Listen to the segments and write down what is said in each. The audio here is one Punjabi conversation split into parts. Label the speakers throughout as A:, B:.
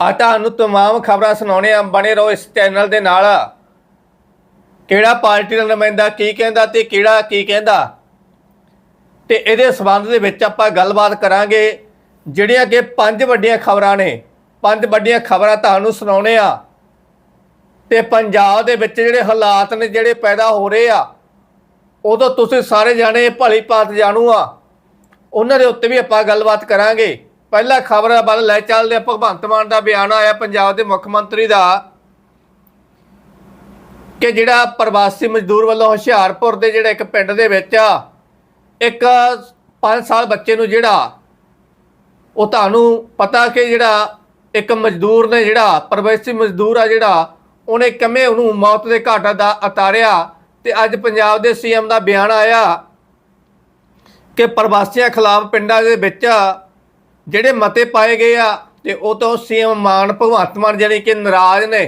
A: ਆ ਤੁਹਾਨੂੰ तमाम ਖਬਰਾਂ ਸੁਣਾਉਣੇ ਆ ਬਣੇ ਰਹੋ ਇਸ ਚੈਨਲ ਦੇ ਨਾਲ ਕਿਹੜਾ ਪਾਰਟੀ ਦਾ ਨੁਮਾਇੰਦਾ ਕੀ ਕਹਿੰਦਾ ਤੇ ਕਿਹੜਾ ਕੀ ਕਹਿੰਦਾ ਤੇ ਇਹਦੇ ਸਬੰਧ ਦੇ ਵਿੱਚ ਆਪਾਂ ਗੱਲਬਾਤ ਕਰਾਂਗੇ ਜਿਹੜੀਆਂ ਕਿ ਪੰਜ ਵੱਡੀਆਂ ਖਬਰਾਂ ਨੇ ਪੰਜ ਵੱਡੀਆਂ ਖਬਰਾਂ ਤੁਹਾਨੂੰ ਸੁਣਾਉਣੇ ਆ ਤੇ ਪੰਜਾਬ ਦੇ ਵਿੱਚ ਜਿਹੜੇ ਹਾਲਾਤ ਨੇ ਜਿਹੜੇ ਪੈਦਾ ਹੋ ਰਹੇ ਆ ਉਦੋਂ ਤੁਸੀਂ ਸਾਰੇ ਜਾਣੇ ਭਲੀ ਭਾਤ ਜਾਣੂ ਆ ਉਹਨਾਂ ਦੇ ਉੱਤੇ ਵੀ ਆਪਾਂ ਗੱਲਬਾਤ ਕਰਾਂਗੇ ਪਹਿਲਾ ਖਬਰ ਵੱਲ ਲੈ ਚੱਲਦੇ ਆ ਭਗਵੰਤ ਮਾਨ ਦਾ ਬਿਆਨ ਆਇਆ ਪੰਜਾਬ ਦੇ ਮੁੱਖ ਮੰਤਰੀ ਦਾ ਕਿ ਜਿਹੜਾ ਪ੍ਰਵਾਸੀ ਮਜ਼ਦੂਰ ਵੱਲੋਂ ਹੁਸ਼ਿਆਰਪੁਰ ਦੇ ਜਿਹੜੇ ਇੱਕ ਪਿੰਡ ਦੇ ਵਿੱਚ ਆ, ਇੱਕ 5 ਸਾਲ ਬੱਚੇ ਨੂੰ ਜਿਹੜਾ, ਉਹ ਤੁਹਾਨੂੰ ਪਤਾ ਕਿ ਜਿਹੜਾ ਇੱਕ ਮਜ਼ਦੂਰ ਨੇ ਜਿਹੜਾ, ਪ੍ਰਵਾਸੀ ਮਜ਼ਦੂਰ ਆ ਜਿਹੜਾ, ਉਹਨੇ ਕਿਵੇਂ ਉਹਨੂੰ ਮੌਤ ਦੇ ਘਾਟ ਦਾ ਉਤਾਰਿਆ। ਤੇ ਅੱਜ ਪੰਜਾਬ ਦੇ ਸੀਐਮ ਦਾ ਬਿਆਨ ਆਇਆ ਕਿ ਪ੍ਰਵਾਸੀਆਂ ਖਿਲਾਫ ਪਿੰਡਾਂ ਦੇ ਵਿੱਚ ਜਿਹੜੇ ਮਤੇ ਪਾਏ ਗਏ ਆ ਤੇ ਉਹ ਤੋਂ ਸੀਐਮ ਮਾਨ, ਭਗਵੰਤ ਮਾਨ ਜਾਨੀ ਕਿ ਨਾਰਾਜ਼ ਨੇ।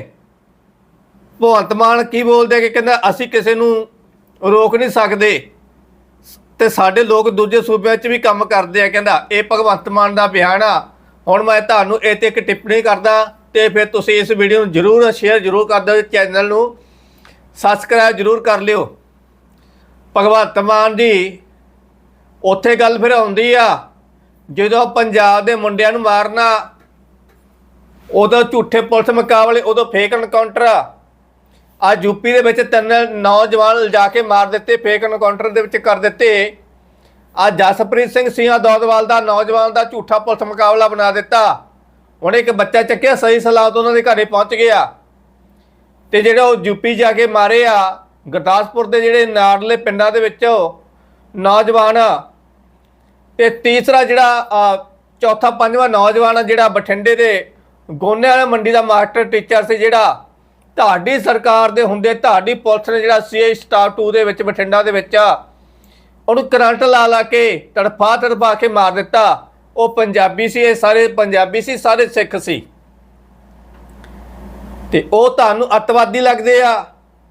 A: ਭਗਵੰਤ ਮਾਨ ਕੀ ਬੋਲਦੇ ਕਿ ਕਹਿੰਦਾ ਅਸੀਂ ਕਿਸੇ ਨੂੰ ਰੋਕ ਨਹੀਂ ਸਕਦੇ। ਤੇ ਸਾਡੇ ਲੋਕ ਦੂਜੇ ਸੂਬਿਆਂ 'ਚ ਵੀ ਕੰਮ ਕਰਦੇ ਆ, ਕਹਿੰਦਾ ਇਹ ਭਗਵੰਤ ਮਾਨ ਦਾ ਬਿਆਨ ਆ। ਹੁਣ ਮੈਂ ਤੁਹਾਨੂੰ ਇਹ ਤੇ ਇੱਕ ਟਿੱਪਣੀ ਕਰਦਾ ਤੇ ਫਿਰ ਤੁਸੀਂ ਇਸ ਵੀਡੀਓ ਨੂੰ ਜਰੂਰ ਸ਼ੇਅਰ ਜਰੂਰ ਕਰ ਦਿਓ ਚੈਨਲ ਨੂੰ ਸਬਸਕ੍ਰਾਈਬ ਜਰੂਰ ਕਰ ਲਿਓ। ਭਗਵੰਤ ਮਾਨ ਦੀ ਉੱਥੇ ਗੱਲ ਫਿਰ ਆਉਂਦੀ ਆ। ਜਦੋਂ ਪੰਜਾਬ ਦੇ ਮੁੰਡਿਆਂ ਨੂੰ ਮਾਰਨਾ, ਉਦੋਂ ਝੂਠੇ ਪੁਲਿਸ ਮੁਕਾਬਲੇ, ਉਦੋਂ ਫੇਕ ਐਨਕਾਊਂਟਰ ਆ। ਯੂਪੀ ਦੇ ਵਿੱਚ ਤਿੰਨ ਨੌਜਵਾਨ ਲਿਜਾ ਕੇ ਮਾਰ ਦਿੱਤੇ ਫੇਕ ਐਨਕਾਊਂਟਰ ਦੇ ਵਿੱਚ ਕਰ ਦਿੱਤੇ। ਆ ਜਸਪ੍ਰੀਤ ਸਿੰਘ ਸਿੰਘਾ ਦੌਦਵਾਲ ਦਾ ਨੌਜਵਾਨ ਦਾ ਝੂਠਾ ਪੁਲਿਸ ਮੁਕਾਬਲਾ ਬਣਾ ਦਿੱਤਾ। ਹੁਣ ਇੱਕ ਬੱਚਾ ਚੱਕਿਆ, ਸਹੀ ਸਲਾਮਤ ਉਹਨਾਂ ਦੇ ਘਰੇ ਪਹੁੰਚ ਗਿਆ। ਤੇ ਜਿਹੜੇ ਉਹ ਯੂਪੀ ਜਾ ਕੇ ਮਾਰੇ ਆ, ਗੁਰਦਾਸਪੁਰ ਦੇ ਜਿਹੜੇ ਨਾਰਲੇ ਪਿੰਡਾਂ ਦੇ ਵਿੱਚ ਨੌਜਵਾਨ ਤੇ ਤੀਸਰਾ ਜਿਹੜਾ ਚੌਥਾ, ਪੰਜਵਾਂ ਨੌਜਵਾਨ ਆ ਜਿਹੜਾ ਬਠਿੰਡੇ ਦੇ ਗੋਨੇ ਵਾਲੇ ਮੰਡੀ ਦਾ ਮਾਸਟਰ ਟੀਚਰ ਸੀ ਜਿਹੜਾ, ਤੁਹਾਡੀ ਸਰਕਾਰ ਦੇ ਹੁੰਦੇ, ਤੁਹਾਡੀ ਪੁਲਿਸ ਨੇ ਜਿਹੜਾ ਸੀਏ ਸਟਾਫ 2 ਦੇ ਵਿੱਚ, ਬਠਿੰਡਾ ਦੇ ਵਿੱਚ, ਉਹਨੂੰ ਕਰੰਟ ਲਾ ਲਾ ਕੇ ਤੜਫਾ ਤੜਫਾ ਕੇ ਮਾਰ ਦਿੱਤਾ। ਉਹ ਪੰਜਾਬੀ ਸੀ, ਇਹ ਸਾਰੇ ਪੰਜਾਬੀ ਸੀ, ਸਾਰੇ ਸਿੱਖ ਸੀ। ਤੇ ਉਹ ਤੁਹਾਨੂੰ ਅੱਤਵਾਦੀ ਲੱਗਦੇ ਆ,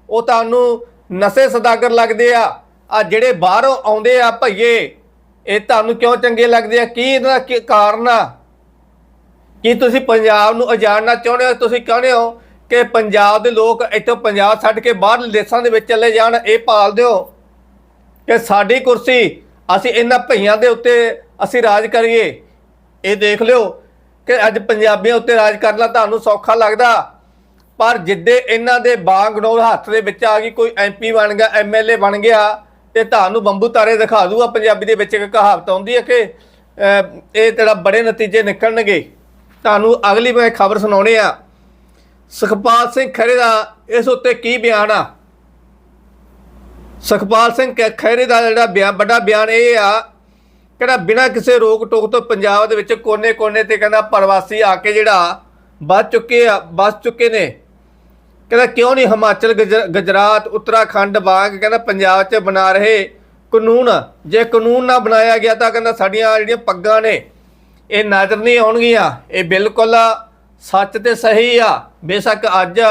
A: ਉਹ ਤੁਹਾਨੂੰ ਨਸ਼ੇ ਸਦਾਗਰ ਲੱਗਦੇ ਆ। ਆ ਜਿਹੜੇ ਬਾਹਰੋਂ ਆਉਂਦੇ ਆ ਭਈਏ ਇਹ ਤੁਹਾਨੂੰ ਕਿਉਂ ਚੰਗੇ ਲੱਗਦੇ ਆ? ਕੀ ਇਹਦਾ ਕੀ ਕਾਰਨ ਆ? ਕੀ ਤੁਸੀਂ ਪੰਜਾਬ ਨੂੰ ਉਜਾੜਨਾ ਚਾਹੁੰਦੇ ਹੋ? ਤੁਸੀਂ ਕਹਿੰਦੇ ਹੋ ਕਿ ਪੰਜਾਬ ਦੇ ਲੋਕ ਇੱਥੋਂ ਪੰਜਾਬ ਛੱਡ ਕੇ ਬਾਹਰ ਦੇਸ਼ਾਂ ਦੇ ਵਿੱਚ ਚਲੇ ਜਾਣ, ਇਹ ਪਾਲਦੇ ਹੋ ਕਿ ਸਾਡੀ ਕੁਰਸੀ ਅਸੀਂ ਇਹਨਾਂ ਭਈਆਂ ਦੇ ਉੱਤੇ ਅਸੀਂ ਰਾਜ ਕਰੀਏ? ਇਹ ਦੇਖ ਲਿਓ ਕਿ ਅੱਜ ਪੰਜਾਬੀਆਂ ਉੱਤੇ ਰਾਜ ਕਰਨਾ ਤੁਹਾਨੂੰ ਸੌਖਾ ਲੱਗਦਾ। ਪਰ ਜਿੱਦੇ ਇਹਨਾਂ ਦੇ ਬਾਗਡੋਰ ਹੱਥ ਦੇ ਵਿੱਚ ਆ ਗਈ, ਕੋਈ ਐਮਪੀ ਬਣ ਗਿਆ ਐਮਐਲਏ ਬਣ ਗਿਆ ਤੇ ਤੁਹਾਨੂੰ ਬੰਬੂ ਤਾਰੇ ਦਿਖਾ ਦੂਗਾ, ਪੰਜਾਬੀ ਦੇ ਵਿੱਚ ਇੱਕ ਕਹਾਵਤ ਆਉਂਦੀ ਹੈ ਕਿ ਇਹ ਤੇਰਾ ਬੜੇ ਨਤੀਜੇ ਨਿਕਲਣਗੇ। ਤੁਹਾਨੂੰ ਅਗਲੀ ਮੈਂ ਖਬਰ ਸੁਣਾਉਣੀ ਆ। ਸੁਖਪਾਲ ਸਿੰਘ ਖਹਿਰੇ ਦਾ ਇਸ ਉੱਤੇ ਕੀ ਬਿਆਨ ਆ? ਸੁਖਪਾਲ ਸਿੰਘ ਕ- ਖਹਿਰੇ ਦਾ ਜਿਹੜਾ ਬਿਆਨ ਵੱਡਾ ਬਿਆਨ ਇਹ ਆ ਕਿਹੜਾ ਬਿਨਾਂ ਕਿਸੇ ਰੋਕ ਟੋਕ ਤੋਂ ਪੰਜਾਬ ਦੇ ਵਿੱਚ ਕੋਨੇ-ਕੋਨੇ ਤੇ ਕਹਿੰਦਾ ਪ੍ਰਵਾਸੀ ਆ ਕੇ ਜਿਹੜਾ ਵੱਧ ਚੁੱਕੇ ਆ ਵੱਸ ਚੁੱਕੇ ਨੇ। ਕਹਿੰਦਾ, ਕਿਉਂ ਨਹੀਂ ਹਿਮਾਚਲ ਗੁਜ- ਗੁਜਰਾਤ, ਉੱਤਰਾਖੰਡ ਵਾਂਗ ਕਹਿੰਦਾ, ਪੰਜਾਬ 'ਚ ਬਣਾ ਰਹੇ ਕਾਨੂੰਨ? ਜੇ ਕਾਨੂੰਨ ਨਾ ਬਣਾਇਆ ਗਿਆ ਤਾਂ ਕਹਿੰਦਾ, ਸਾਡੀਆਂ ਜਿਹੜੀਆਂ ਪੱਗਾਂ ਨੇ, ਇਹ ਨਜ਼ਰ ਨਹੀਂ ਆਉਣਗੀਆਂ। ਇਹ ਬਿਲਕੁਲ ਸੱਚ ਤੇ ਸਹੀ ਆ। ਬੇਸ਼ੱਕ ਅੱਜ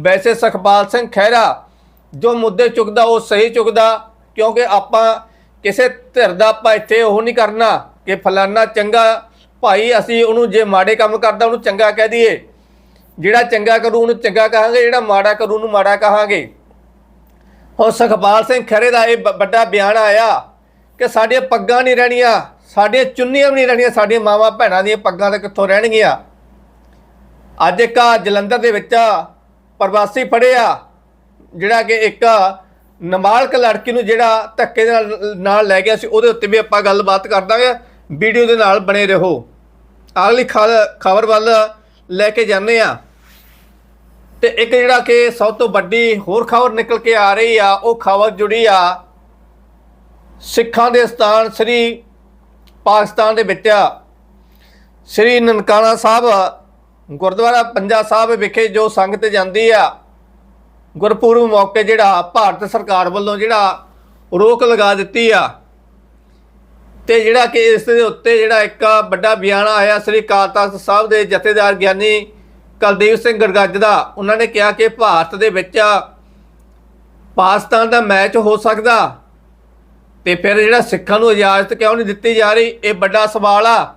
A: ਵੈਸੇ ਸੁਖਪਾਲ ਸਿੰਘ ਖਹਿਰਾ ਜੋ ਮੁੱਦੇ ਚੁੱਕਦਾ, ਉਹ ਸਹੀ ਚੁੱਕਦਾ, ਕਿਉਂਕਿ ਆਪਾਂ ਕਿਸੇ ਧਿਰ ਦਾ ਆਪਾਂ ਇੱਥੇ ਉਹ ਨਹੀਂ ਕਰਨਾ ਕਿ ਫਲਾਨਾ ਚੰਗਾ ਭਾਈ ਅਸੀਂ ਉਹਨੂੰ ਜੇ ਮਾੜੇ ਕੰਮ ਕਰਦਾ, ਉਹਨੂੰ ਚੰਗਾ ਕਹਿ ਦਈਏ। ਜਿਹੜਾ ਚੰਗਾ ਕਰੂ ਉਹਨੂੰ ਚੰਗਾ ਕਹਾਂਗੇ, ਜਿਹੜਾ ਮਾੜਾ ਕਰੂ ਉਹਨੂੰ ਮਾੜਾ ਕਹਾਂਗੇ। ਹੁਣ ਸੁਖਪਾਲ ਸਿੰਘ ਖਰੇ ਦਾ ਇਹ ਬ- ਵੱਡਾ ਬਿਆਨ ਆਇਆ ਕਿ ਸਾਡੀਆਂ ਪੱਗਾਂ ਨਹੀਂ ਰਹਿਣੀਆਂ, ਸਾਡੀਆਂ ਚੁੰਨੀਆਂ ਵੀ ਨਹੀਂ ਰਹਿਣੀਆਂ, ਸਾਡੀਆਂ ਮਾਵਾਂ ਭੈਣਾਂ ਦੀਆਂ ਪੱਗਾਂ ਤਾਂ ਕਿੱਥੋਂ ਰਹਿਣਗੀਆਂ? ਅੱਜ ਇੱਕ ਜਲੰਧਰ ਦੇ ਵਿੱਚ ਪ੍ਰਵਾਸੀ ਫੜਿਆ ਜਿਹੜਾ ਕਿ ਇੱਕ ਨਮਾਲਕ ਲੜਕੀ ਨੂੰ ਜਿਹੜਾ ਧੱਕੇ ਦੇ ਨਾਲ ਨਾਲ ਲੈ ਗਿਆ ਸੀ, ਉਹਦੇ ਉੱਤੇ ਵੀ ਆਪਾਂ ਗੱਲਬਾਤ ਕਰ ਦਾਂਗੇ। ਵੀਡੀਓ ਦੇ ਨਾਲ ਬਣੇ ਰਹੋ। ਅਗਲੀ ਖਬਰ ਵੱਲ ਲੈ ਕੇ ਜਾਂਦੇ ਆ ਤੇ ਇੱਕ ਜਿਹੜਾ ਕਿ ਸਭ ਤੋਂ ਵੱਡੀ ਹੋਰ ਖਬਰ ਨਿਕਲ ਕੇ ਆ ਰਹੀ ਆ, ਉਹ ਖਬਰ ਜੁੜੀ ਆ ਸਿੱਖਾਂ ਦੇ ਸਥਾਨ ਸ੍ਰੀ ਪਾਕਿਸਤਾਨ ਦੇ ਵਿੱਚ ਸ੍ਰੀ ਨਨਕਾਣਾ ਸਾਹਿਬ, ਗੁਰਦੁਆਰਾ ਪੰਜਾ ਸਾਹਿਬ ਵਿਖੇ ਜੋ ਸੰਗਤ ਜਾਂਦੀ ਆ, ਗੁਰਪੁਰਬ ਮੌਕੇ ਜਿਹੜਾ ਭਾਰਤ ਸਰਕਾਰ ਵੱਲੋਂ ਜਿਹੜਾ ਰੋਕ ਲਗਾ ਦਿੱਤੀ ਆ। ਤੇ ਜਿਹੜਾ ਕਿ ਇਸ ਦੇ ਉੱਤੇ ਜਿਹੜਾ ਇੱਕ ਵੱਡਾ ਬਿਆਨ ਆਇਆ ਸ੍ਰੀ ਅਕਾਲ ਤਖਤ ਸਾਹਿਬ ਦੇ ਜਥੇਦਾਰ ਗਿਆਨੀ ਕੁਲਦੀਪ ਸਿੰਘ ਗੜਗੱਜ ਦਾ, ਉਹਨਾਂ ਨੇ ਕਿਹਾ ਕਿ ਭਾਰਤ ਦੇ ਵਿੱਚ ਪਾਕਿਸਤਾਨ ਦਾ ਮੈਚ ਹੋ ਸਕਦਾ ਤੇ ਫਿਰ ਜਿਹੜਾ ਸਿੱਖਾਂ ਨੂੰ ਇਜਾਜ਼ਤ ਕਿਉਂ ਨਹੀਂ ਦਿੱਤੀ ਜਾ ਰਹੀ, ਇਹ ਵੱਡਾ ਸਵਾਲ ਆ।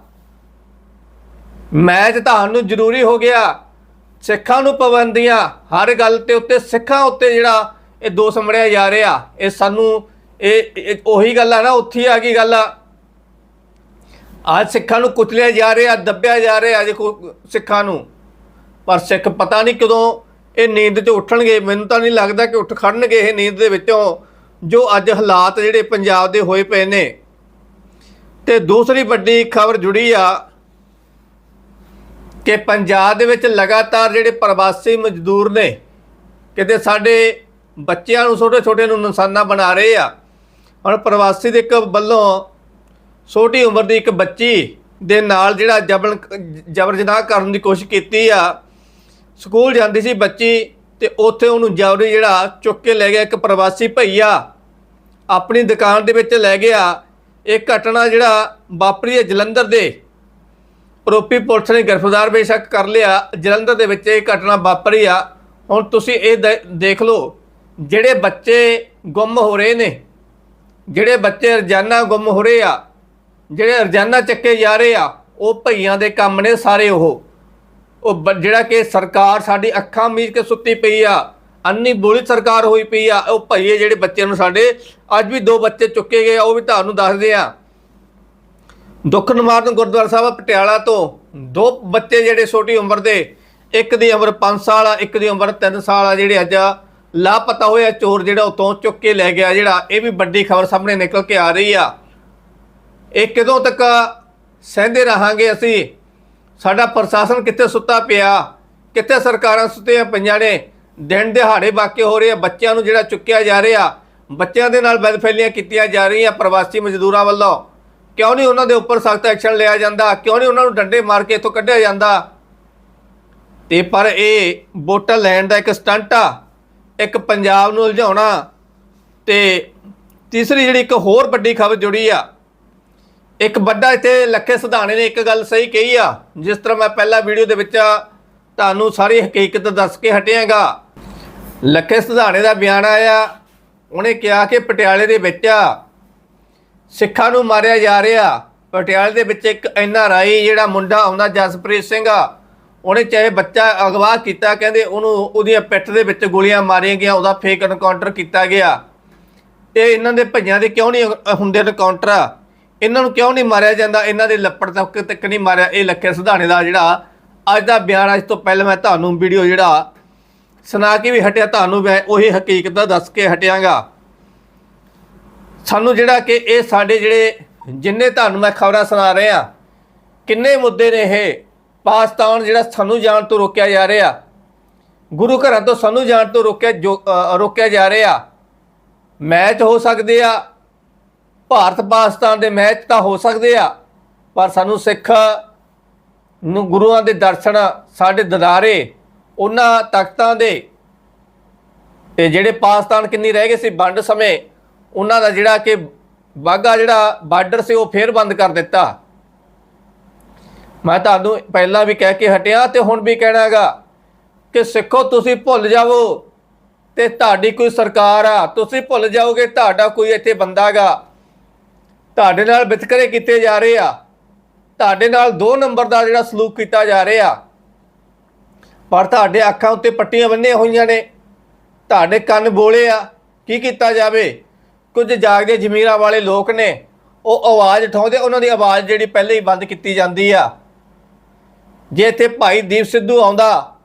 A: ਮੈਚ ਤੁਹਾਨੂੰ ਜ਼ਰੂਰੀ ਹੋ ਗਿਆ। ਸਿੱਖਾਂ ਨੂੰ ਪਾਬੰਦੀਆਂ, ਹਰ ਗੱਲ ਤੇ ਉੱਤੇ, ਸਿੱਖਾਂ ਉੱਤੇ ਜਿਹੜਾ ਇਹ ਦੋਸ਼ ਮੜਿਆ ਜਾ ਰਿਹਾ, ਇਹ ਸਾਨੂੰ ਇਹ ਉਹੀ ਗੱਲ ਆ ਨਾ, ਉੱਥੇ ਆ ਗਈ ਗੱਲ ਆ। ਅੱਜ ਸਿੱਖਾਂ ਨੂੰ ਕੁਚਲਿਆ ਜਾ ਰਿਹਾ, ਦੱਬਿਆ ਜਾ ਰਿਹਾ, ਅੱਜ ਸਿੱਖਾਂ ਨੂੰ। ਪਰ ਸਿੱਖ ਪਤਾ ਨਹੀਂ ਕਦੋਂ ਇਹ ਨੀਂਦ 'ਚ ਉੱਠਣਗੇ। ਮੈਨੂੰ ਤਾਂ ਨਹੀਂ ਲੱਗਦਾ ਕਿ ਉੱਠ ਖੜਨਗੇ ਇਹ ਨੀਂਦ ਦੇ ਵਿੱਚੋਂ, ਜੋ ਅੱਜ ਹਾਲਾਤ ਜਿਹੜੇ ਪੰਜਾਬ ਦੇ ਹੋਏ ਪਏ ਨੇ। ਤੇ ਦੂਸਰੀ ਵੱਡੀ ਖਬਰ ਜੁੜੀ ਆ ਕਿ ਪੰਜਾਬ ਦੇ ਵਿੱਚ ਲਗਾਤਾਰ ਜਿਹੜੇ ਪ੍ਰਵਾਸੀ ਮਜ਼ਦੂਰ ਨੇ, ਕਿਤੇ ਸਾਡੇ ਬੱਚਿਆਂ ਨੂੰ ਛੋਟੇ ਛੋਟੇ ਨੂੰ ਨਿਸ਼ਾਨਾ ਬਣਾ ਰਹੇ ਆ। ਹੁਣ ਪ੍ਰਵਾਸੀ ਦੇ ਇੱਕ ਵੱਲੋਂ ਛੋਟੀ ਉਮਰ ਦੀ ਇੱਕ ਬੱਚੀ ਦੇ ਨਾਲ ਜਿਹੜਾ ਜਬਰ ਜਬਰ ਜਨਾਹ ਕਰਨ ਦੀ ਕੋਸ਼ਿਸ਼ ਕੀਤੀ ਆ ਸਕੂਲ ਜਾਂਦੀ ਸੀ ਬੱਚੀ ਤੇ ਉੱਥੇ ਉਹਨੂੰ ਜਬਰੀ ਜਿਹੜਾ ਚੁੱਕ ਕੇ ਲੈ ਗਿਆ ਇੱਕ ਪ੍ਰਵਾਸੀ ਭਈਆ। ਆਪਣੀ ਦੁਕਾਨ ਦੇ ਵਿੱਚ ਲੈ ਗਿਆ। ਇਹ ਘਟਨਾ ਜਿਹੜਾ ਵਾਪਰੀ ਹੈ ਜਲੰਧਰ ਦੇ। ਆਰੋਪੀ ਪੁਲਿਸ ਨੇ ਗ੍ਰਿਫਤਾਰ ਬੇਸ਼ੱਕ ਕਰ ਲਿਆ। ਜਲੰਧਰ ਦੇ ਵਿੱਚ ਇਹ ਘਟਨਾ ਵਾਪਰੀ ਆ। ਹੁਣ ਤੁਸੀਂ ਇਹ ਦੇ- ਦੇਖ ਲਓ, ਜਿਹੜੇ ਬੱਚੇ ਗੁੰਮ ਹੋ ਰਹੇ ਨੇ, ਜਿਹੜੇ ਬੱਚੇ ਰੋਜ਼ਾਨਾ ਗੁੰਮ ਹੋ ਰਹੇ ਆ, ਜਿਹੜੇ ਰੋਜ਼ਾਨਾ ਚੱਕੇ ਜਾ ਰਹੇ ਆ, ਉਹ ਭਈਆਂ ਦੇ ਕੰਮ ਨੇ ਸਾਰੇ ਉਹ। ਉਹ ਬ- ਜਿਹੜਾ ਕਿ ਸਰਕਾਰ ਸਾਡੀ ਅੱਖਾਂ ਮੀਚ ਕੇ ਸੁੱਤੀ ਪਈ ਆ, ਅੰਨੀ ਬੋਲੀ ਸਰਕਾਰ ਹੋਈ ਪਈ ਆ, ਉਹ ਭਈਏ ਜਿਹੜੇ ਬੱਚੇ ਨੂੰ ਸਾਡੇ, ਅੱਜ ਵੀ ਦੋ ਬੱਚੇ ਚੁੱਕੇ ਗਏ ਆ, ਉਹ ਵੀ ਤੁਹਾਨੂੰ ਦੱਸਦੇ ਆ। ਦੁੱਖ ਨਿਵਾਰਨ ਗੁਰਦੁਆਰਾ ਸਾਹਿਬ ਪਟਿਆਲਾ ਤੋਂ ਦੋ ਬੱਚੇ ਜਿਹੜੇ ਛੋਟੀ ਉਮਰ ਦੇ, ਇੱਕ ਦੀ ਉਮਰ 5 ਸਾਲ ਆ, ਇੱਕ ਦੀ ਉਮਰ 3 ਸਾਲ ਆ, ਜਿਹੜੇ ਅੱਜ ਲਾਪਤਾ ਹੋਇਆ ਚੋਰ ਜਿਹੜਾ ਉਤੋਂ ਚੁੱਕ ਕੇ ਲੈ ਗਿਆ ਜਿਹੜਾ, ਇਹ ਵੀ ਵੱਡੀ ਖਬਰ ਸਾਹਮਣੇ ਨਿਕਲ ਕੇ ਆ ਰਹੀ ਆ। ਇਹ ਕਦੋਂ ਤੱਕ ਸਹਿੰਦੇ ਰਹਾਂਗੇ ਅਸੀਂ? ਸਾਡਾ ਪ੍ਰਸ਼ਾਸਨ ਕਿੱਥੇ ਸੁੱਤਾ ਪਿਆ? ਕਿੱਥੇ ਸਰਕਾਰਾਂ ਸੁੱਤੀਆਂ ਪਈਆਂ ਨੇ? ਦਿਨ ਦਿਹਾੜੇ ਵਾਕੇ ਹੋ ਰਹੇ ਆ, ਬੱਚਿਆਂ ਨੂੰ ਜਿਹੜਾ ਚੁੱਕਿਆ ਜਾ ਰਿਹਾ, ਬੱਚਿਆਂ ਦੇ ਨਾਲ ਬਦਫੈਲੀਆਂ ਕੀਤੀਆਂ ਜਾ ਰਹੀਆਂ ਪ੍ਰਵਾਸੀ ਮਜ਼ਦੂਰਾਂ ਵੱਲੋਂ। ਕਿਉਂ ਨਹੀਂ ਉਹਨਾਂ ਦੇ ਉੱਪਰ ਸਖਤ ਐਕਸ਼ਨ ਲਿਆ ਜਾਂਦਾ? ਕਿਉਂ ਨਹੀਂ ਉਹਨਾਂ ਨੂੰ ਡੰਡੇ ਮਾਰ ਕੇ ਇੱਥੋਂ ਕੱਢਿਆ ਜਾਂਦਾ? ਤੇ ਪਰ ਇਹ ਵੋਟਾਂ ਲੈਣ ਦਾ ਇੱਕ ਸਟੰਟ ਆ, ਇੱਕ ਪੰਜਾਬ ਨੂੰ ਉਲਝਾਉਣਾ ਤੇ ਤੀਸਰੀ ਜਿਹੜੀ ਇੱਕ ਹੋਰ ਵੱਡੀ ਖਬਰ ਜੁੜੀ ਆ ਇੱਕ ਵੱਡਾ ਇੱਥੇ ਲੱਖੇ ਸਿਧਾਣੇ ਨੇ ਇੱਕ ਗੱਲ ਸਹੀ ਕਹੀ ਆ, ਜਿਸ ਤਰ੍ਹਾਂ ਮੈਂ ਪਹਿਲਾ ਵੀਡੀਓ ਦੇ ਵਿੱਚ ਤੁਹਾਨੂੰ ਸਾਰੀ ਹਕੀਕਤ ਦੱਸ ਕੇ ਹਟਿਆਂਗਾ। ਲੱਖੇ ਸਿਧਾਣੇ ਦਾ ਬਿਆਨ ਆਇਆ, ਉਹਨੇ ਕਿਹਾ ਕਿ ਪਟਿਆਲੇ ਦੇ ਵਿੱਚ ਸਿੱਖਾਂ ਨੂੰ ਮਾਰਿਆ ਜਾ ਰਿਹਾ। ਪਟਿਆਲੇ ਦੇ ਵਿੱਚ ਇੱਕ ਐਨਆਰਆਈ ਜਿਹੜਾ ਮੁੰਡਾ ਆਉਂਦਾ, ਜਸਪ੍ਰੀਤ ਸਿੰਘ ਆ, ਉਹਨੇ ਚਾਹੇ ਬੱਚਾ ਅਗਵਾ ਕੀਤਾ, ਕਹਿੰਦੇ ਉਹਨੂੰ ਉਹਦੀਆਂ ਪਿੱਠ ਦੇ ਵਿੱਚ ਗੋਲੀਆਂ ਮਾਰੀਆਂ ਗਈਆਂ, ਉਹਦਾ ਫੇਕ ਐਨਕਾਊਂਟਰ ਕੀਤਾ ਗਿਆ। ਤੇ ਇਹਨਾਂ ਦੇ ਭਈਆਂ ਦੇ ਕਿਉਂ ਨਹੀਂ ਹੁੰਦੇ ਐਨਕਾਊਂਟਰ ਇਹਨਾਂ ਨੂੰ ਕਿਉਂ ਨਹੀਂ ਮਾਰਿਆ ਜਾਂਦਾ? ਇਹਨਾਂ ਦੇ ਲੱਪੜ ਤੱਕ ਤੱਕ ਨਹੀਂ ਮਾਰਿਆ? ਇਹ ਲੱਖੇ ਸਿਧਾਣੇ ਦਾ ਜਿਹੜਾ ਅੱਜ ਦਾ ਬਿਆਨ ਅੱਜ ਤੋਂ ਪਹਿਲਾਂ ਮੈਂ ਤੁਹਾਨੂੰ ਵੀਡੀਓ ਜਿਹੜਾ ਸੁਣਾ ਕੇ ਵੀ ਹਟਿਆ, ਤੁਹਾਨੂੰ ਮੈਂ ਉਹੀ ਹਕੀਕਤ ਦਾ ਦੱਸ ਕੇ ਹਟਿਆਂਗਾ। ਸਾਨੂੰ ਜਿਹੜਾ ਕਿ ਇਹ ਸਾਡੇ ਜਿਹੜੇ ਜਿੰਨੇ ਤੁਹਾਨੂੰ ਮੈਂ ਖਬਰਾਂ ਸੁਣਾ ਰਿਹਾ, ਕਿੰਨੇ ਮੁੱਦੇ ਨੇ ਇਹ? ਪਾਕਿਸਤਾਨ ਜਿਹੜਾ ਸਾਨੂੰ ਜਾਣ ਤੋਂ ਰੋਕਿਆ ਜਾ ਰਿਹਾ, ਗੁਰੂ ਘਰਾਂ ਤੋਂ ਸਾਨੂੰ ਜਾਣ ਤੋਂ ਰੋਕਿਆ ਜੋ- ਰੋਕਿਆ ਜਾ ਰਿਹਾ। ਮੈਚ ਹੋ ਸਕਦੇ ਆ ਭਾਰਤ ਪਾਕਿਸਤਾਨ ਦੇ ਮੈਚ ਤਾਂ ਹੋ ਸਕਦੇ ਆ, ਪਰ ਸਾਨੂੰ ਸਿੱਖ ਨੂੰ ਗੁਰੂਆਂ ਦੇ ਦਰਸ਼ਨ ਸਾਡੇ ਦਦਾਰੇ, ਉਹਨਾਂ ਤਖਤਾਂ ਦੇ, ਤੇ ਜਿਹੜੇ ਪਾਕਿਸਤਾਨ ਕਿੰਨੀ ਰਹਿ ਗਏ ਸੀ ਵੰਡ ਸਮੇਂ, ਉਹਨਾਂ ਦਾ ਜਿਹੜਾ ਕਿ ਬਾਗਾ ਜਿਹੜਾ ਬਾਰਡਰ ਸੀ ਉਹ ਫੇਰ ਬੰਦ ਕਰ ਦਿੱਤਾ। ਮੈਂ ਤੁਹਾਨੂੰ ਪਹਿਲਾਂ ਵੀ ਕਹਿ ਕੇ ਹਟਿਆ ਤੇ ਹੁਣ ਵੀ ਕਹਿਣਾਗਾ ਕਿ ਸਿੱਖੋ, ਤੁਸੀਂ ਭੁੱਲ ਜਾਵੋ ਤੇ ਤੁਹਾਡੀ ਕੋਈ ਸਰਕਾਰ ਆ, ਤੁਸੀਂ ਭੁੱਲ ਜਾਓਗੇ, ਤੁਹਾਡਾ ਕੋਈ ਇੱਥੇ ਬੰਦਾਗਾ ਤੁਹਾਡੇ ਨਾਲ ਵਿਤਕਰੇ ਕੀਤੇ ਜਾ ਰਹੇ ਆ। ਤੁਹਾਡੇ ਨਾਲ ਦੋ ਨੰਬਰ ਦਾ ਜਿਹੜਾ ਸਲੂਕ ਕੀਤਾ ਜਾ ਰਿਹਾ। ਪਰ ਤੁਹਾਡੇ ਅੱਖਾਂ ਉੱਤੇ ਪੱਟੀਆਂ ਬੰਨੀਆਂ ਹੋਈਆਂ ਨੇ। ਤੁਹਾਡੇ ਕੰਨ ਬੋਲੇ ਆ। ਕੀ ਕੀਤਾ ਜਾਵੇ? ਕੁਝ ਜਾਗਦੇ ਜ਼ਮੀਰਾਂ ਵਾਲੇ ਲੋਕ ਨੇ। ਉਹ ਆਵਾਜ਼ ਉਠਾਉਂਦੇ, ਉਹਨਾਂ ਦੀ ਆਵਾਜ਼ ਜਿਹੜੀ ਪਹਿਲੇ ਹੀ ਬੰਦ ਕੀਤੀ ਜਾਂਦੀ ਆ। ਜੇ ਇੱਥੇ ਭਾਈ ਦੀਪ ਸਿੱਧੂ ਆਉਂਦਾ,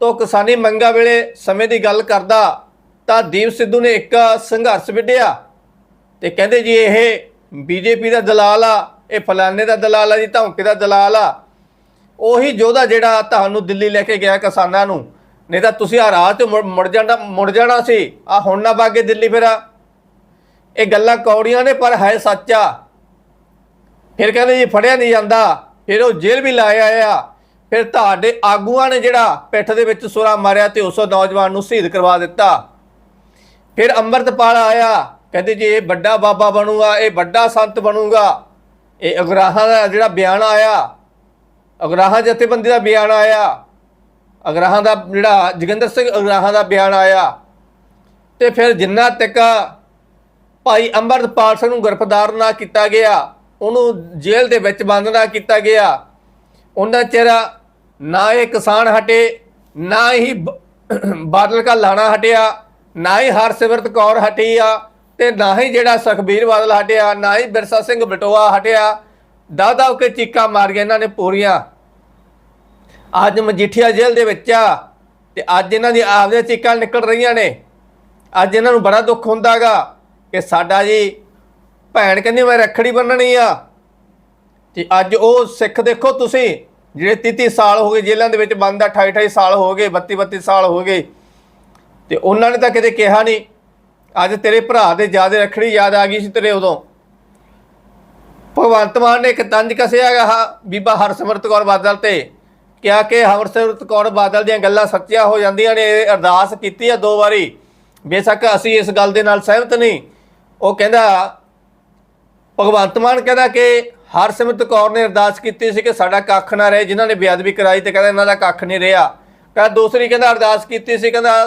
A: ਤਾਂ ਕਿਸਾਨੀ ਮੰਗਾ ਵੇਲੇ ਸਮੇਂ ਦੀ ਗੱਲ ਕਰਦਾ, ਤਾਂ ਦੀਪ ਸਿੱਧੂ ਨੇ ਇੱਕ ਸੰਘਰਸ਼ ਵਿੱਢਿਆ। ਤੇ ਕਹਿੰਦੇ ਜੀ ਇਹ ਬੀਜੇਪੀ ਦਾ ਦਲਾਲ ਆ, ਇਹ ਫਲਾਣੇ ਦਾ ਦਲਾਲ ਆ ਜੀ, ਧੌਂਕੇ ਦਾ ਦਲਾਲ ਆ। ਉਹੀ ਯੋਧਾ ਜਿਹੜਾ ਤੁਹਾਨੂੰ ਦਿੱਲੀ ਲੈ ਕੇ ਗਿਆ ਕਿਸਾਨਾਂ ਨੂੰ, ਨਹੀਂ ਤਾਂ ਤੁਸੀਂ ਆ ਰਾਹ ਤੇ ਮੁੜ ਜਾਣਾ ਮੁੜ ਜਾਣਾ ਸੀ। ਆ ਹੁਣ ਨਾ ਬਾਗੇ ਦਿੱਲੀ ਫਿਰ ਇਹ ਗੱਲਾਂ ਕੌੜੀਆਂ ਨੇ, ਪਰ ਹੈ ਸੱਚਾ ਫਿਰ ਕਹਿੰਦੇ ਜੀ, ਫੜਿਆ ਨਹੀਂ ਜਾਂਦਾ। ਫਿਰ ਉਹ ਜੇਲ੍ਹ ਵੀ ਲਾਇਆ ਆ। ਫਿਰ ਤੁਹਾਡੇ ਆਗੂਆਂ ਨੇ ਜਿਹੜਾ ਪਿੱਠ ਦੇ ਵਿੱਚ ਸੁਰਾ ਮਾਰਿਆ ਤੇ ਉਸ ਨੌਜਵਾਨ ਨੂੰ ਸ਼ਹੀਦ ਕਰਵਾ ਦਿੱਤਾ। ਫਿਰ ਅੰਮ੍ਰਿਤਪਾਲ ਆਇਆ। ਕਹਿੰਦੇ ਜੀ ਇਹ ਵੱਡਾ ਬਾਬਾ ਬਣੂਗਾ, ਇਹ ਵੱਡਾ ਸੰਤ ਬਣੂਗਾ, ਇਹ ਅਗਰਾਹਾਂ ਦਾ ਜਿਹੜਾ ਬਿਆਨ ਆਇਆ, ਅਗਰਾਹਾਂ ਜਥੇਬੰਦੀ ਦਾ ਬਿਆਨ ਆਇਆ, ਅਗਰਾਹਾਂ ਦਾ ਜਿਹੜਾ ਜੋਗਿੰਦਰ ਸਿੰਘ ਅਗਰਾਹਾਂ ਦਾ ਬਿਆਨ ਆਇਆ, ਤੇ ਫਿਰ ਜਿੰਨਾ ਤੱਕ ਭਾਈ ਅੰਮ੍ਰਿਤਪਾਲ ਸਿੰਘ ਨੂੰ ਗ੍ਰਿਫਤਾਰ ਨਾ ਕੀਤਾ ਗਿਆ, ਉਹਨੂੰ ਜੇਲ੍ਹ ਦੇ ਵਿੱਚ ਬੰਦ ਨਾ ਕੀਤਾ ਗਿਆ, ਉਹਨਾਂ ਚਿਰ ਨਾ ਇਹ ਕਿਸਾਨ ਹਟੇ, ਨਾ ਹੀ ਬਾਦਲ ਕਾ ਲਾਣਾ ਹਟਿਆ, ਨਾ ਹੀ ਹਰਸਿਮਰਤ ਕੌਰ ਹਟੀ ਆ ਤੇ ਨਾ ਹੀ ਜਿਹੜਾ ਸੁਖਬੀਰ ਬਾਦਲ ਹਟਿਆ, ਨਾ ਹੀ ਬਿਰਸਾ ਸਿੰਘ ਬਟੋਆ ਹਟਿਆ ਦਾ ਦਾ ਕੇ ਚੀਕਾਂ ਮਾਰੀਆਂ ਇਹਨਾਂ ਨੇ ਪੂਰੀਆਂ। ਅੱਜ ਮਜੀਠੀਆ ਜੇਲ੍ਹ ਦੇ ਵਿੱਚ ਆ ਤੇ ਅੱਜ ਇਹਨਾਂ ਦੀ ਆਪਦੀਆਂ ਚੀਕਾਂ ਨਿਕਲ ਰਹੀਆਂ ਨੇ। ਅੱਜ ਇਹਨਾਂ ਨੂੰ ਬੜਾ ਦੁੱਖ ਹੁੰਦਾਗਾ ਕਿ ਸਾਡਾ ਜੀ ਭੈਣ ਕਹਿੰਦੀ ਮੈਂ ਰੱਖੜੀ ਬੰਨਣੀ ਆ। ਤੇ ਅੱਜ ਉਹ ਸਿੱਖ ਦੇਖੋ ਤੁਸੀਂ, ਜਿਹੜੇ 33 ਸਾਲ ਹੋ ਗਏ ਜੇਲ੍ਹਾਂ ਦੇ ਵਿੱਚ ਬੰਦ ਆ 28 28 ਸਾਲ ਹੋ ਗਏ 32 32 ਸਾਲ ਹੋ ਗਏ। ਤੇ ਉਹਨਾਂ ਨੇ ਤਾਂ ਕਿਤੇ ਕਿਹਾ ਨਹੀਂ ਅੱਜ ਤੇਰੇ ਭਰਾ ਦੇ ਜ਼ਿਆਦਾ ਰੱਖੜੀ ਯਾਦ ਆ ਗਈ ਸੀ ਤੇਰੇ ਉਦੋਂ। ਭਗਵੰਤ ਮਾਨ ਨੇ ਇੱਕ ਤੰਜ ਕਸਿਆਗਾ ਬੀਬਾ ਹਰਸਿਮਰਤ ਕੌਰ ਬਾਦਲ ਤੇ। ਕਿਹਾ ਕਿ ਹਰਸਿਮਰਤ ਕੌਰ ਬਾਦਲ ਦੀਆਂ ਗੱਲਾਂ ਸੱਚੀਆਂ ਹੋ ਜਾਂਦੀਆਂ ਨੇ ਅਰਦਾਸ ਕੀਤੀ ਆ ਦੋ ਵਾਰੀ। ਬੇਸ਼ੱਕ ਅਸੀਂ ਇਸ ਗੱਲ ਦੇ ਨਾਲ ਸਹਿਮਤ ਨਹੀਂ। ਉਹ ਕਹਿੰਦਾ, ਭਗਵੰਤ ਮਾਨ ਕਹਿੰਦਾ ਕਿ ਹਰਸਿਮਰਤ ਕੌਰ ਨੇ ਅਰਦਾਸ ਕੀਤੀ ਸੀ ਕਿ ਸਾਡਾ ਕੱਖ ਨਾ ਰਹੇ, ਜਿਨ੍ਹਾਂ ਨੇ ਬੇਅਦਬੀ ਕਰਾਈ ਤੇ ਕਹਿੰਦਾ ਇਹਨਾਂ ਦਾ ਕੱਖ ਨਹੀਂ ਰਿਹਾ। ਕਹਿੰਦਾ ਦੂਸਰੀ ਕਹਿੰਦਾ ਅਰਦਾਸ ਕੀਤੀ ਸੀ, ਕਹਿੰਦਾ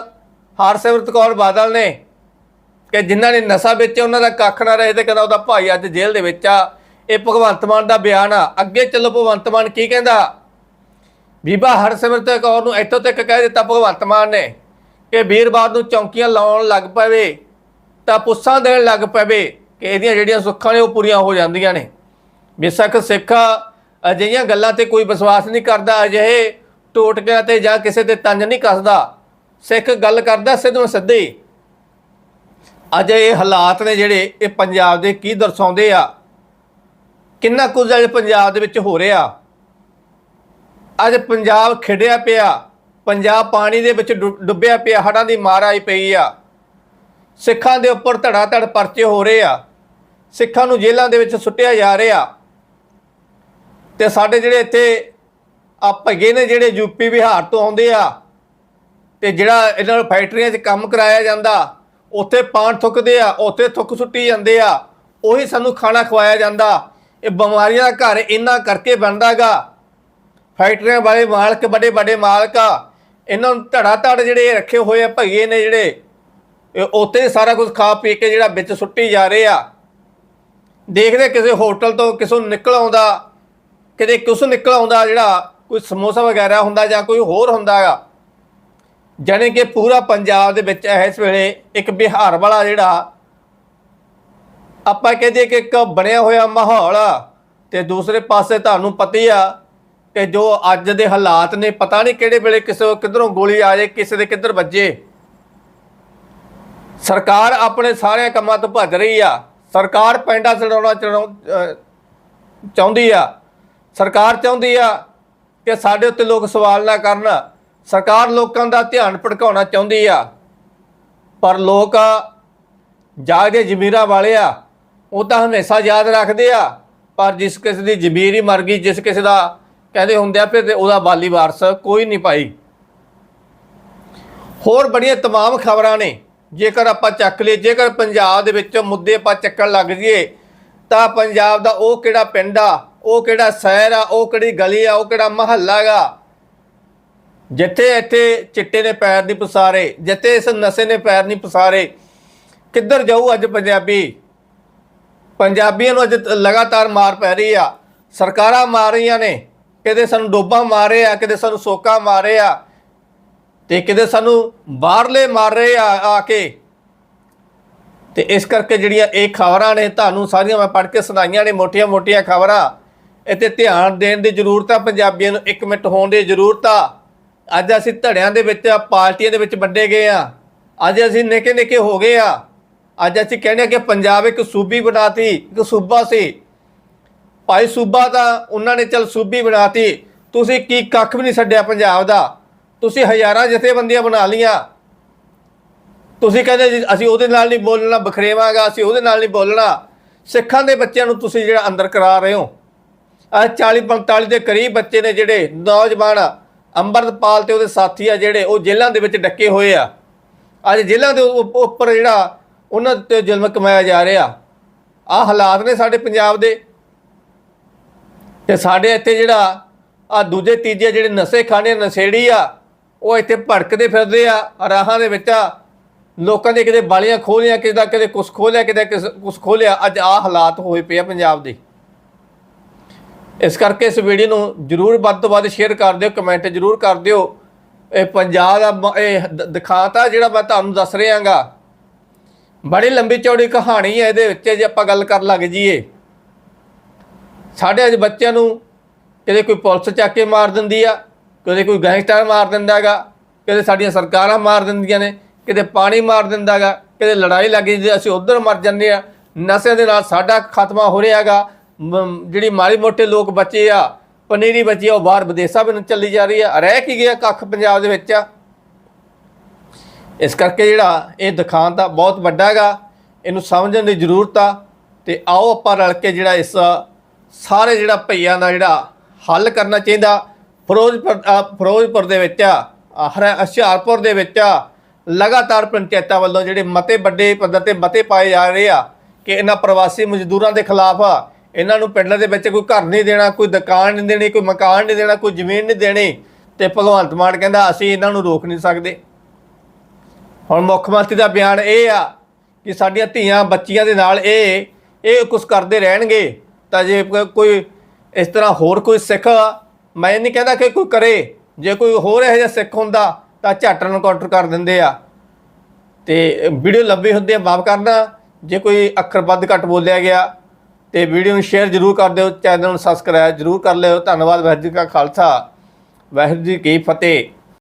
A: ਹਰਸਿਮਰਤ ਕੌਰ ਬਾਦਲ ਨੇ ਕਿ ਜਿਨ੍ਹਾਂ ਨੇ ਨਸ਼ਾ ਵੇਚਿਆ, ਉਹਨਾਂ ਦਾ ਕੱਖ ਨਾ ਰਹੇ ਤੇ ਕਹਿੰਦਾ ਉਹਦਾ ਭਾਈ ਅੱਜ ਜੇਲ੍ਹ ਦੇ ਵਿੱਚ ਆ। ਇਹ ਭਗਵੰਤ ਮਾਨ ਦਾ ਬਿਆਨ ਆ। ਅੱਗੇ ਚੱਲੋ ਭਗਵੰਤ ਮਾਨ ਕੀ ਕਹਿੰਦਾ? ਬੀਬਾ ਹਰਸਿਮਰਤ ਕੌਰ ਨੂੰ ਇੱਥੋਂ ਤੱਕ ਕਹਿ ਦਿੱਤਾ ਭਗਵੰਤ ਮਾਨ ਨੇ ਕਿ ਵੀਰਵਾਰ ਨੂੰ ਚੌਂਕੀਆਂ ਲਾਉਣ ਲੱਗ ਪਵੇ, ਤਾਂ ਪੁੱਸਾਂ ਦੇਣ ਲੱਗ ਪਵੇ, ਕਿ ਇਹਦੀਆਂ ਜਿਹੜੀਆਂ ਸੁੱਖਾਂ ਨੇ ਉਹ ਪੂਰੀਆਂ ਹੋ ਜਾਂਦੀਆਂ ਨੇ। ਬੇਸ਼ੱਕ ਸਿੱਖ ਅਜਿਹੀਆਂ ਗੱਲਾਂ ਤੇ ਕੋਈ ਵਿਸ਼ਵਾਸ ਨਹੀਂ ਕਰਦਾ, ਅਜਿਹੇ ਟੋਟਕਿਆਂ ਤੇ ਜਾਂ ਕਿਸੇ ਤੇ ਤੰਜ ਨਹੀਂ ਕੱਸਦਾ। ਸਿੱਖ ਗੱਲ ਕਰਦਾ ਸਿੱਧੂ ਸਿੱਧੀ ਅੱਜ ਇਹ ਹਾਲਾਤ ਨੇ ਜਿਹੜੇ ਇਹ ਪੰਜਾਬ ਦੇ ਕੀ ਦਰਸਾਉਂਦੇ ਆ? ਕਿੰਨਾ ਕੁਝ ਅੱਜ ਪੰਜਾਬ ਦੇ ਵਿੱਚ ਹੋ ਰਿਹਾ? ਅੱਜ ਪੰਜਾਬ ਖਿੜਿਆ ਪਿਆ, ਪੰਜਾਬ ਪਾਣੀ ਦੇ ਵਿੱਚ ਡੁ- ਡੁੱਬਿਆ ਪਿਆ, ਹੜ੍ਹਾਂ ਦੀ ਮਾਰ ਆਈ ਪਈ ਆ। ਸਿੱਖਾਂ ਦੇ ਉੱਪਰ ਧੜਾ ਧੜ ਪਰਚੇ ਹੋ ਰਹੇ ਆ। ਸਿੱਖਾਂ ਨੂੰ ਜੇਲ੍ਹਾਂ ਦੇ ਵਿੱਚ ਸੁੱਟਿਆ ਜਾ ਰਿਹਾ। ਤੇ ਸਾਡੇ ਜਿਹੜੇ ਇੱਥੇ ਆ ਭੱਗੇ ਨੇ ਜਿਹੜੇ ਯੂਪੀ ਬਿਹਾਰ ਤੋਂ ਆਉਂਦੇ ਆ, ਤੇ ਜਿਹੜਾ ਇਹਨਾਂ ਨੂੰ ਫੈਕਟਰੀਆਂ 'ਚ ਕੰਮ ਕਰਾਇਆ ਜਾਂਦਾ ਉੱਥੇ ਪਾਣ ਥੁੱਕਦੇ ਆ, ਉੱਥੇ ਥੁੱਕ ਸੁੱਟੀ ਜਾਂਦੇ ਆ, ਉਹੀ ਸਾਨੂੰ ਖਾਣਾ ਖਵਾਇਆ ਜਾਂਦਾ। ਇਹ ਬਿਮਾਰੀਆਂ ਦਾ ਘਰ ਇਹਨਾਂ ਕਰਕੇ ਬਣਦਾਗਾ ਫੈਕਟਰੀਆਂ ਵਾਲੇ ਮਾਲਕ, ਵੱਡੇ ਵੱਡੇ ਮਾਲਕ ਆ, ਇਹਨਾਂ ਨੂੰ ਧੜਾ ਧੜ ਜਿਹੜੇ ਰੱਖੇ ਹੋਏ ਆ ਭਈਏ ਨੇ ਜਿਹੜੇ, ਇਹ ਉੱਥੇ ਸਾਰਾ ਕੁਝ ਖਾ ਪੀ ਕੇ ਜਿਹੜਾ ਵਿੱਚ ਸੁੱਟੀ ਜਾ ਰਹੇ ਆ। ਦੇਖਦੇ ਕਿਸੇ ਹੋਟਲ ਤੋਂ ਕਿਸੇ ਨਿਕਲ ਆਉਂਦਾ, ਕਿਤੇ ਕੁਛ ਨਿਕਲ ਆਉਂਦਾ, ਜਿਹੜਾ ਕੋਈ ਸਮੋਸਾ ਵਗੈਰਾ ਹੁੰਦਾ ਜਾਂ ਕੋਈ ਹੋਰ ਹੁੰਦਾਗਾ ਜਾਣੀ ਕਿ ਪੂਰਾ ਪੰਜਾਬ ਦੇ ਵਿੱਚ ਇਸ ਵੇਲੇ ਇੱਕ ਬਿਹਾਰ ਵਾਲਾ ਜਿਹੜਾ ਆਪਾਂ ਕਹਦੇ ਕਿ ਇੱਕ ਬਣਿਆ ਹੋਇਆ ਮਾਹੌਲ ਆ। ਤੇ ਦੂਸਰੇ ਪਾਸੇ ਤੁਹਾਨੂੰ ਪਤਾ ਹੀ ਆ ਕਿ ਜੋ ਅੱਜ ਦੇ ਹਾਲਾਤ ਨੇ, ਪਤਾ ਨਹੀਂ ਕਿਹੜੇ ਵੇਲੇ ਕਿਸੇ ਕਿੱਧਰੋਂ ਗੋਲੀ ਆ ਜਾਏ, ਕਿਸੇ ਦੇ ਕਿੱਧਰ ਵੱਜੇ। ਸਰਕਾਰ ਆਪਣੇ ਸਾਰੇ ਕੰਮਾਂ ਤੋਂ ਭੱਜ ਰਹੀ ਆ। ਸਰਕਾਰ ਪੈਂਡਾ ਚੜਾਉਣਾ ਚੜਾਉ ਚਾਹੁੰਦੀ ਆ। ਸਰਕਾਰ ਚਾਹੁੰਦੀ ਆ ਕਿ ਸਾਡੇ ਉੱਤੇ ਲੋਕ ਸਵਾਲ ਨਾ ਕਰਨ। ਸਰਕਾਰ ਲੋਕਾਂ ਦਾ ਧਿਆਨ ਭਟਕਾਉਣਾ ਚਾਹੁੰਦੀ ਆ ਪਰ ਲੋਕ ਜਾਗਦੇ ਜ਼ਮੀਰਾਂ ਵਾਲੇ ਆ ਉਹ ਤਾਂ ਹਮੇਸ਼ਾ ਯਾਦ ਰੱਖਦੇ ਆ ਪਰ ਜਿਸ ਕਿਸੇ ਦੀ ਜ਼ਮੀਰ ਹੀ ਮਰ ਗਈ ਜਿਸ ਕਿਸੇ ਦਾ ਕਹਿੰਦੇ ਹੁੰਦੇ ਆ ਫਿਰ ਉਹਦਾ ਬਾਲੀ ਵਾਰਸ ਕੋਈ ਨਹੀਂ ਪਾਈ ਹੋਰ ਬੜੀਆਂ तमाम ਖਬਰਾਂ ਨੇ ਜੇਕਰ ਆਪਾਂ ਚੱਕ ਲਈਏ ਜੇਕਰ ਪੰਜਾਬ ਦੇ ਵਿੱਚ ਮੁੱਦੇ ਆਪਾਂ ਚੱਕਣ ਲੱਗ ਜਾਈਏ ਤਾਂ ਪੰਜਾਬ ਦਾ ਉਹ ਕਿਹੜਾ ਪਿੰਡ ਆ ਉਹ ਕਿਹੜਾ ਸ਼ਹਿਰ ਆ ਉਹ ਕਿਹੜੀ ਗਲੀ ਆ ਉਹ ਕਿਹੜਾ ਮਹੱਲਾ ਗਾ ਜਿੱਥੇ ਇੱਥੇ ਚਿੱਟੇ ਨੇ ਪੈਰ ਨਹੀਂ ਪਸਾਰੇ, ਜਿੱਥੇ ਇਸ ਨਸ਼ੇ ਨੇ ਪੈਰ ਨਹੀਂ ਪਸਾਰੇ, ਕਿੱਧਰ ਜਾਊ ਅੱਜ ਪੰਜਾਬੀ? ਪੰਜਾਬੀਆਂ ਨੂੰ ਅੱਜ ਲਗਾਤਾਰ ਮਾਰ ਪੈ ਰਹੀ ਆ। ਸਰਕਾਰਾਂ ਮਾਰ ਰਹੀਆਂ ਨੇ। ਕਿਤੇ ਸਾਨੂੰ ਡੋਬਾ ਮਾਰੇ ਆ, ਕਿਤੇ ਸਾਨੂੰ ਸੋਕਾ ਮਾਰੇ ਆ, ਤੇ ਕਿਤੇ ਸਾਨੂੰ ਬਾਹਰਲੇ ਮਾਰ ਰਹੇ ਆ ਆ ਕੇ। ਤੇ ਇਸ ਕਰਕੇ ਜਿਹੜੀਆਂ ਇਹ ਖਬਰਾਂ ਨੇ, ਤੁਹਾਨੂੰ ਸਾਰੀਆਂ ਮੈਂ ਪੜ੍ਹ ਕੇ ਸੁਣਾਈਆਂ ਨੇ ਮੋਟੀਆਂ-ਮੋਟੀਆਂ ਖਬਰਾਂ। ਇੱਥੇ ਧਿਆਨ ਦੇਣ ਦੀ ਜ਼ਰੂਰਤ ਆ, ਪੰਜਾਬੀਆਂ ਨੂੰ ਇੱਕ ਮਿੰਟ ਹੋਣ ਦੀ ਜ਼ਰੂਰਤ ਆ। ਅੱਜ ਅਸੀਂ ਧੜਿਆਂ ਦੇ ਵਿੱਚ ਪਾਰਟੀਆਂ ਦੇ ਵਿੱਚ ਵੰਡੇ ਗਏ ਆ। ਅੱਜ ਅਸੀਂ ਨਿੱਕੇ ਨਿੱਕੇ ਹੋ ਗਏ ਆ। ਅੱਜ ਅਸੀਂ ਕਹਿੰਦੇ ਆ ਕਿ ਪੰਜਾਬ ਇੱਕ ਸੂਬੀ ਬਣਾਤੀ, ਇੱਕ ਸੂਬਾ ਸੀ। ਭਾਈ ਸੂਬਾ ਤਾਂ ਉਹਨਾਂ ਨੇ ਚਲ ਸੂਬੀ ਬਣਾਤੀ। ਤੁਸੀਂ ਕੀ ਕੱਖ ਵੀ ਨਹੀਂ ਛੱਡਿਆ ਪੰਜਾਬ ਦਾ। ਤੁਸੀਂ ਹਜ਼ਾਰਾਂ ਜਥੇਬੰਦੀਆਂ ਬਣਾ ਲੀਆਂ ਤੁਸੀਂ ਕਹਿੰਦੇ ਅਸੀਂ ਉਹਦੇ ਨਾਲ ਨਹੀਂ ਬੋਲਣਾ, ਬਖਰੇਵਾਂਗਾ, ਅਸੀਂ ਉਹਦੇ ਨਾਲ ਨਹੀਂ ਬੋਲਣਾ। ਸਿੱਖਾਂ ਦੇ ਬੱਚਿਆਂ ਨੂੰ ਤੁਸੀਂ ਜਿਹੜਾ ਅੰਦਰ ਕਰਾ ਰਹੇ ਹੋ। ਆ 40 45 ਦੇ ਕਰੀਬ ਬੱਚੇ ਨੇ ਜਿਹੜੇ ਨੌਜਵਾਨ ਅੰਮ੍ਰਿਤਪਾਲ ਤੇ ਉਹਦੇ ਸਾਥੀ ਆ ਜਿਹੜੇ, ਉਹ ਜੇਲ੍ਹਾਂ ਦੇ ਵਿੱਚ ਡੱਕੇ ਹੋਏ ਆ। ਅੱਜ ਜੇਲ੍ਹਾਂ ਦੇ ਉਪ- ਉੱਪਰ ਜਿਹੜਾ ਉਹਨਾਂ ਤੇ ਜ਼ੁਲਮ ਕਮਾਇਆ ਜਾ ਰਿਹਾ। ਆ ਹਾਲਾਤ ਨੇ ਸਾਡੇ ਪੰਜਾਬ ਦੇ। ਤੇ ਸਾਡੇ ਇੱਥੇ ਜਿਹੜਾ ਆ ਦੂਜੇ, ਤੀਜੇ ਜਿਹੜੇ ਨਸ਼ੇ ਖਾਣੇ ਨਸ਼ੇੜੀ ਆ, ਉਹ ਇੱਥੇ ਭੜਕਦੇ ਫਿਰਦੇ ਆ, ਰਾਹਾਂ ਦੇ ਵਿੱਚ ਆ। ਲੋਕਾਂ ਦੇ ਕਿਤੇ ਬਾਲੀਆਂ ਖੋਲੀਆਂ ਕਿਸੇ ਦਾ ਕਿਤੇ ਕੁਛ ਖੋਲਿਆ ਕਿਤੇ ਕੁਛ ਖੋਲਿਆ ਅੱਜ ਆ ਹਾਲਾਤ ਹੋਏ ਪਏ ਆ ਪੰਜਾਬ ਦੇ। ਇਸ ਕਰਕੇ ਇਸ ਵੀਡੀਓ ਨੂੰ ਜਰੂਰ ਵੱਧ ਤੋਂ ਵੱਧ ਸ਼ੇਅਰ ਕਰ ਦਿਓ ਕਮੈਂਟ ਜਰੂਰ ਕਰ ਦਿਓ। ਇਹ ਪੰਜਾਬ ਦਾ ਮ- ਇਹ ਦਿਖਾਤਾ ਜਿਹੜਾ ਮੈਂ ਤੁਹਾਨੂੰ ਦੱਸ ਰਿਹਾਗਾ। ਬੜੀ ਲੰਬੀ ਚੌੜੀ ਕਹਾਣੀ ਹੈ ਇਹਦੇ ਵਿੱਚ, ਜੇ ਆਪਾਂ ਗੱਲ ਕਰਨ ਲੱਗ ਜਾਈਏ। ਸਾਡੇ ਅੱਜ ਬੱਚਿਆਂ ਨੂੰ ਕਦੇ ਕੋਈ ਪੁਲਿਸ ਚੱਕ ਕੇ ਮਾਰ ਦਿੰਦੀ ਆ ਕਦੇ ਕੋਈ ਗੈਂਗਸਟਰ ਮਾਰ ਦਿੰਦਾਗਾ ਕਦੇ ਸਾਡੀਆਂ ਸਰਕਾਰਾਂ ਮਾਰ ਦਿੰਦੀਆਂ ਨੇ ਕਦੇ ਪਾਣੀ ਮਾਰ ਦਿੰਦਾਗਾ ਕਦੇ ਲੜਾਈ ਲੱਗ ਜਾਂਦੀ ਅਸੀਂ ਉਧਰ ਮਰ ਜਾਂਦੇ ਆ। ਨਸ਼ੇ ਦੇ ਨਾਲ ਸਾਡਾ ਖਾਤਮਾ ਹੋ ਰਿਹਾਗਾ ਜਿਹੜੀ ਮਾੜੀ ਮੋਟੇ ਲੋਕ ਬਚੇ ਆ, ਪਨੀਰੀ ਬਚੀ ਆ, ਉਹ ਬਾਹਰ ਵਿਦੇਸ਼ਾਂ ਵਿੱਚ ਚੱਲੀ ਜਾ ਰਹੀ ਆ। ਰਹਿ ਕੀ ਗਿਆ ਕੱਖ ਪੰਜਾਬ ਦੇ ਵਿੱਚ ਆ। ਇਸ ਕਰਕੇ ਜਿਹੜਾ ਇਹ ਦੁਕਾਨ ਆ ਬਹੁਤ ਵੱਡਾ ਹੈਗਾ। ਇਹਨੂੰ ਸਮਝਣ ਦੀ ਜ਼ਰੂਰਤ ਆ। ਤੇ ਆਓ ਆਪਾਂ ਰਲ ਕੇ ਜਿਹੜਾ ਇਸ ਸਾਰੇ ਜਿਹੜਾ ਭਈਆਂ ਦਾ ਜਿਹੜਾ ਹੱਲ ਕਰਨਾ ਚਾਹੀਦਾ। ਫਿਰੋਜ਼ਪੁਰ ਫਿਰੋਜ਼ਪੁਰ ਦੇ ਵਿੱਚ ਆ ਹਰ ਹੁਸ਼ਿਆਰਪੁਰ ਦੇ ਵਿੱਚ ਆ, ਲਗਾਤਾਰ ਪੰਚਾਇਤਾਂ ਵੱਲੋਂ ਜਿਹੜੇ ਮਤੇ ਵੱਡੇ ਪੱਧਰ ਤੇ ਮਤੇ ਪਾਏ ਜਾ ਰਹੇ ਆ ਕਿ ਇਹਨਾਂ ਪ੍ਰਵਾਸੀ ਮਜ਼ਦੂਰਾਂ ਦੇ ਖਿਲਾਫ ਆ ਇਹਨਾਂ ਨੂੰ ਪਿੰਡਾਂ ਦੇ ਵਿੱਚ ਕੋਈ ਘਰ ਨਹੀਂ ਦੇਣਾ, ਕੋਈ ਦੁਕਾਨ ਨਹੀਂ ਦੇਣੀ, ਕੋਈ ਮਕਾਨ ਨਹੀਂ ਦੇਣਾ, ਕੋਈ ਜ਼ਮੀਨ ਨਹੀਂ ਦੇਣੀ ਤੇ ਭਗਵੰਤ ਮਾਨ ਕਹਿੰਦਾ ਅਸੀਂ ਇਹਨਾਂ ਨੂੰ ਰੋਕ ਨਹੀਂ ਸਕਦੇ। ਹੁਣ ਮੁੱਖ ਮੰਤਰੀ ਦਾ ਬਿਆਨ ਇਹ ਆ ਕਿ ਸਾਡੀਆਂ ਧੀਆਂ ਬੱਚੀਆਂ ਦੇ ਨਾਲ ਇਹ ਇਹ ਕੁਝ ਕਰਦੇ ਰਹਿਣਗੇ ਤਾਂ ਜੇ ਕੋਈ ਇਸ ਤਰ੍ਹਾਂ ਹੋਰ ਕੋਈ ਸਿੱਖ, ਮੈਂ ਨਹੀਂ ਕਹਿੰਦਾ ਕਿ ਕੋਈ ਕਰੇ, ਜੇ ਕੋਈ ਹੋਰ ਇਹੋ ਜਿਹਾ ਸਿੱਖ ਹੁੰਦਾ ਤਾਂ ਝੱਟ ਨੂੰ ਕਾਊਂਟਰ ਕਰ ਦਿੰਦੇ ਆ। ਤੇ ਵੀਡੀਓ ਲੰਬੀ ਹੁੰਦੀ ਹੈ ਮਾਫ ਕਰਨਾ, ਜੇ ਕੋਈ ਅੱਖਰ ਵੱਧ ਘੱਟ ਬੋਲਿਆ ਗਿਆ ਤੇ ਵੀਡੀਓ ਨੂੰ ਸ਼ੇਅਰ ਜ਼ਰੂਰ ਕਰ ਦਿਓ ਚੈਨਲ ਨੂੰ ਸਬਸਕ੍ਰਾਈਬ ਜ਼ਰੂਰ ਕਰ ਲਿਓ। ਧੰਨਵਾਦ, ਵਾਹਿਗੁਰੂ ਜੀ ਕਾ ਖਾਲਸਾ। ਵਾਹਿਗੁਰੂ ਜੀ ਕੀ ਫਤਿਹ।